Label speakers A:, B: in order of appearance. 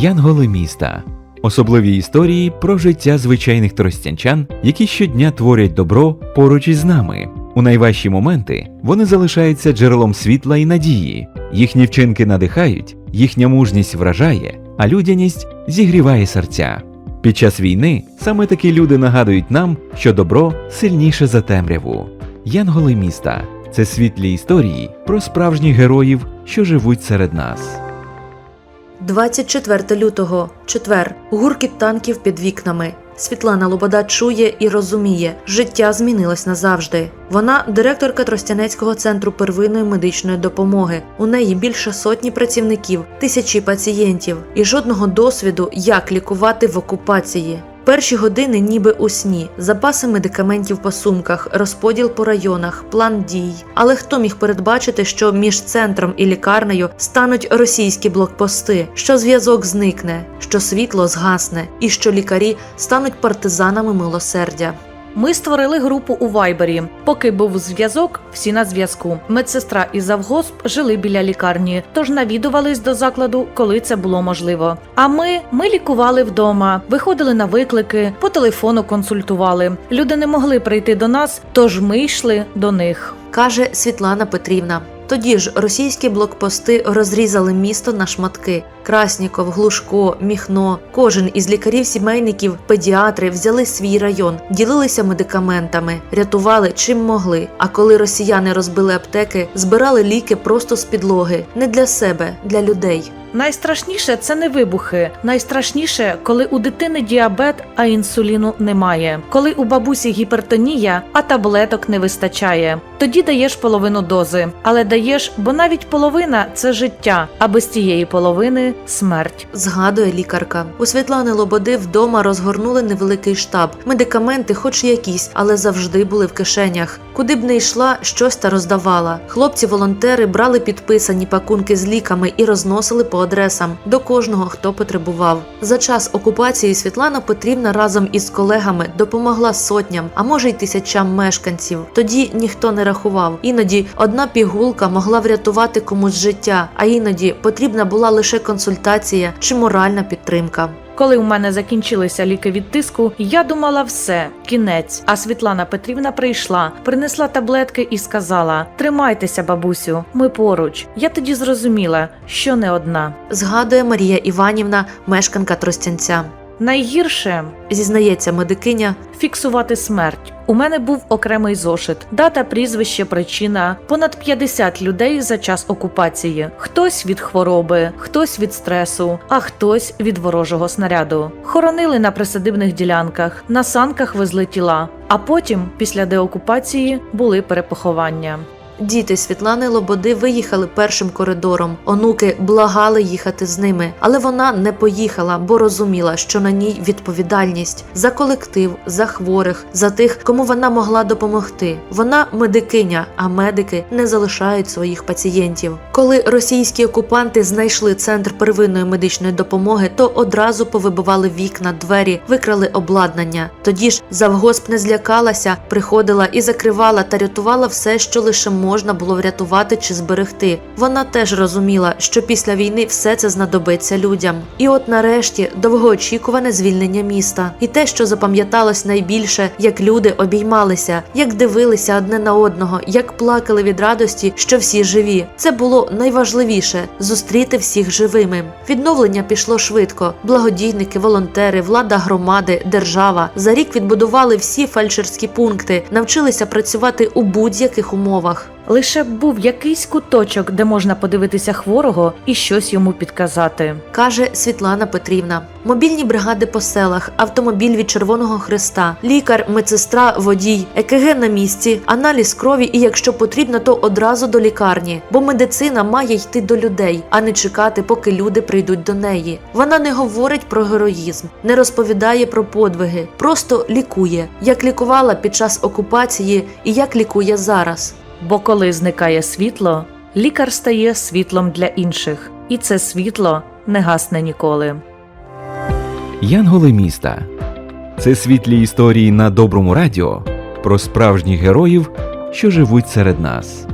A: Янголи міста. Особливі історії про життя звичайних тростянчан, які щодня творять добро поруч із нами. У найважчі моменти вони залишаються джерелом світла і надії. Їхні вчинки надихають, їхня мужність вражає, а людяність зігріває серця. Під час війни саме такі люди нагадують нам, що добро сильніше за темряву. Янголи міста це світлі історії про справжніх героїв, що живуть серед нас.
B: 24 лютого, четвер, гуркіт танків під вікнами. Світлана Лобода чує і розуміє, життя змінилось назавжди. Вона директорка Тростянецького центру первинної медичної допомоги. У неї більше сотні працівників, тисячі пацієнтів і жодного досвіду, як лікувати в окупації. Перші години ніби у сні, запаси медикаментів по сумках, розподіл по районах, план дій. Але хто міг передбачити, що між центром і лікарнею стануть російські блокпости, що зв'язок зникне, що світло згасне, і що лікарі стануть партизанами милосердя.
C: Ми створили групу у Вайбері. Поки був зв'язок, всі на зв'язку. Медсестра і завгосп жили біля лікарні, тож навідувались до закладу, коли це було можливо. А ми, ми лікували вдома, виходили на виклики, по телефону консультували. Люди не могли прийти до нас, тож ми йшли до них.
B: каже Світлана Петрівна. Тоді ж російські блокпости розрізали місто на шматки. Красніков, Глушко, Міхно. Кожен із лікарів-сімейників, педіатри взяли свій район, ділилися медикаментами, рятували чим могли. А коли росіяни розбили аптеки, збирали ліки просто з підлоги, не для себе, для людей.
C: Найстрашніше це не вибухи. Найстрашніше, коли у дитини діабет, а інсуліну немає. Коли у бабусі гіпертонія, а таблеток не вистачає. Тоді даєш половину дози, але даєш, бо навіть половина це життя, а без тієї половини смерть.
B: Згадує лікарка. У Світлани Лободи вдома розгорнули невеликий штаб. Медикаменти, хоч якісь, але завжди були в кишенях. Куди б не йшла, щось та роздавала. Хлопці-волонтери брали підписані пакунки з ліками і розносили по адресам до кожного, хто потребував. За час окупації Світлана Петрівна разом із колегами допомогла сотням, а може й тисячам мешканців. Тоді ніхто не рахував. Іноді одна пігулка могла врятувати комусь життя, а іноді потрібна була лише консультація чи моральна підтримка.
C: Коли у мене закінчилися ліки від тиску, я думала все, кінець. А Світлана Петрівна прийшла, принесла таблетки і сказала: Тримайтеся, бабусю, ми поруч. Я тоді зрозуміла, що не одна.
B: Згадує Марія Іванівна, мешканка Тростянця.
C: Найгірше
B: Зізнається медикиня,
C: фіксувати смерть. У мене був окремий зошит, дата, прізвище, причина, понад 50 людей за час окупації. Хтось від хвороби, хтось від стресу, а хтось від ворожого снаряду. Хоронили на присадибних ділянках, на санках везли тіла. А потім, після деокупації, були перепоховання.
B: Діти Світлани Лободи виїхали першим коридором. Онуки благали їхати з ними, але вона не поїхала, бо розуміла, що на ній відповідальність за колектив, за хворих, за тих, кому вона могла допомогти. Вона медикиня, а медики не залишають своїх пацієнтів. Коли російські окупанти знайшли центр первинної медичної допомоги, то одразу повибивали вікна, двері, викрали обладнання. Тоді ж завгосп не злякалася, приходила і закривала та рятувала все, що лише можна було врятувати чи зберегти. Вона теж розуміла, що після війни все це знадобиться людям. І от нарешті довгоочікуване звільнення міста. І те, що запам'яталось найбільше, як люди обіймалися, як дивилися одне на одного, як плакали від радості, що всі живі. Це було найважливіше зустріти всіх живими. Відновлення пішло швидко. Благодійники, волонтери, влада громади, держава за рік відбудували всі фельдшерські пункти, навчилися працювати у будь-яких умовах.
C: Лише був якийсь куточок, де можна подивитися хворого і щось йому підказати.
B: каже Світлана Петрівна. Мобільні бригади по селах, автомобіль від Червоного Христа, лікар, медсестра, водій, ЕКГ на місці, аналіз крові і, якщо потрібно, то одразу до лікарні. Бо медицина має йти до людей, а не чекати, поки люди прийдуть до неї. Вона не говорить про героїзм, не розповідає про подвиги, просто лікує, як лікувала під час окупації і як лікує зараз.
C: Бо коли зникає світло, лікар стає світлом для інших, і це світло не гасне ніколи.
A: Янголи міста це світлі історії на доброму радіо про справжніх героїв, що живуть серед нас.